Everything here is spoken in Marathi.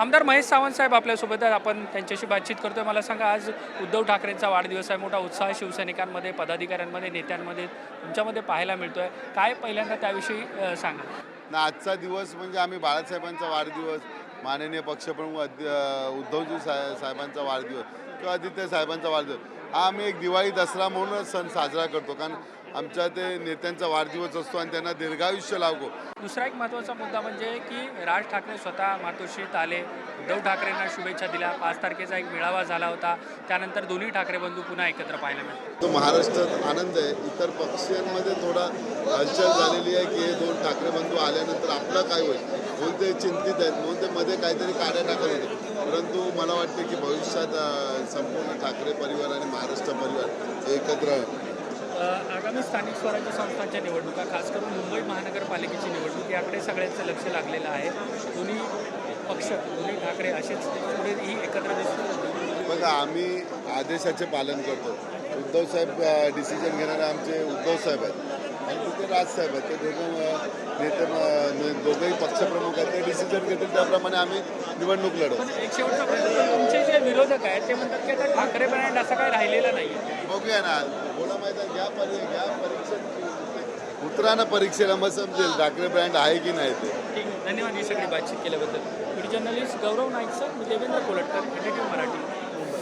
आमदार महेश सावंत साहेब आपल्यासोबत आहेत. आपण त्यांच्याशी बातचीत करतोय. मला सांगा आज उद्धव ठाकरेंचा वाढदिवस आहे. मोठा उत्साह शिवसैनिकांमध्ये पदाधिकाऱ्यांमध्ये नेत्यांमध्ये तुमच्यामध्ये पाहायला मिळतोय. काय पहिल्यांदा त्याविषयी सांगा. ना आजचा दिवस म्हणजे आम्ही बाळासाहेबांचा वाढदिवस माननीय पक्षप्रमुख उद्धवजी साहे साहेबांचा वाढदिवस किंवा आदित्य साहेबांचा वाढदिवस. हा आम्ही एक दिवाळी दसरा म्हणूनच सण साजरा करतो. कारण आमच्या ते नेत्यांचा वाढदिवस असतो आणि त्यांना दीर्घायुष्य लाभो दुसरा एक महत्त्वाचा मुद्दा म्हणजे की राज ठाकरे स्वतः मातोश्रीत आले. उद्धव ठाकरेंना शुभेच्छा दिल्या. पाच तारखेचा एक मेळावा झाला होता. त्यानंतर दोन्ही ठाकरे बंधू पुन्हा एकत्र पाहायला मिळतात. तो महाराष्ट्रात आनंद आहे. इतर पक्षांमध्ये थोडा हलचल झालेली आहे की हे दोन ठाकरे बंधू आल्यानंतर आपलं काय होईल? म्हणून ते चिंतित आहेत. म्हणून ते मध्ये काहीतरी काड्या टाकत होते परंतु मला वाटते की भविष्यात संपूर्ण ठाकरे परिवार आणि महाराष्ट्र परिवार एकत्र आगामी स्थानिक स्वराज्य संस्थांच्या निवडणुका खास करून मुंबई महानगरपालिकेची निवडणूक याकडे सगळ्यांचं लक्ष लागलेलं आहे. दोन्ही पक्ष दोन्ही ठाकरे असेच पुढेही एकत्र दिसतील. बघा आम्ही आदेशाचे पालन करतो. उद्धव साहेब डिसिजन घेणारे आमचे उद्धव साहेब आहेत. आणि तिथे राजसाहेब आहेत. ते दोघं नेते दोघंही पक्षप्रमुख आहेत. ते डिसिजन घेतील त्याप्रमाणे आम्ही निवडणूक लढवू. एक शेवटचा प्रश्न तुमचे जे विरोधक आहेत ते म्हणतात की आता ठाकरे ब्रँड असं काही राहिलेलं नाही बघूया ना. माहिती घ्या पर्याय घ्या परीक्षेत उतरा ना परीक्षेला मग समजेल ठाकरे ब्रँड आहे की नाही ते ठीक आहे धन्यवाद ही सगळी बातचीत केल्याबद्दल. Video journalist Gaurav Naik sir मी देवेंद्र कोलटकर एन मराठी मुंबई.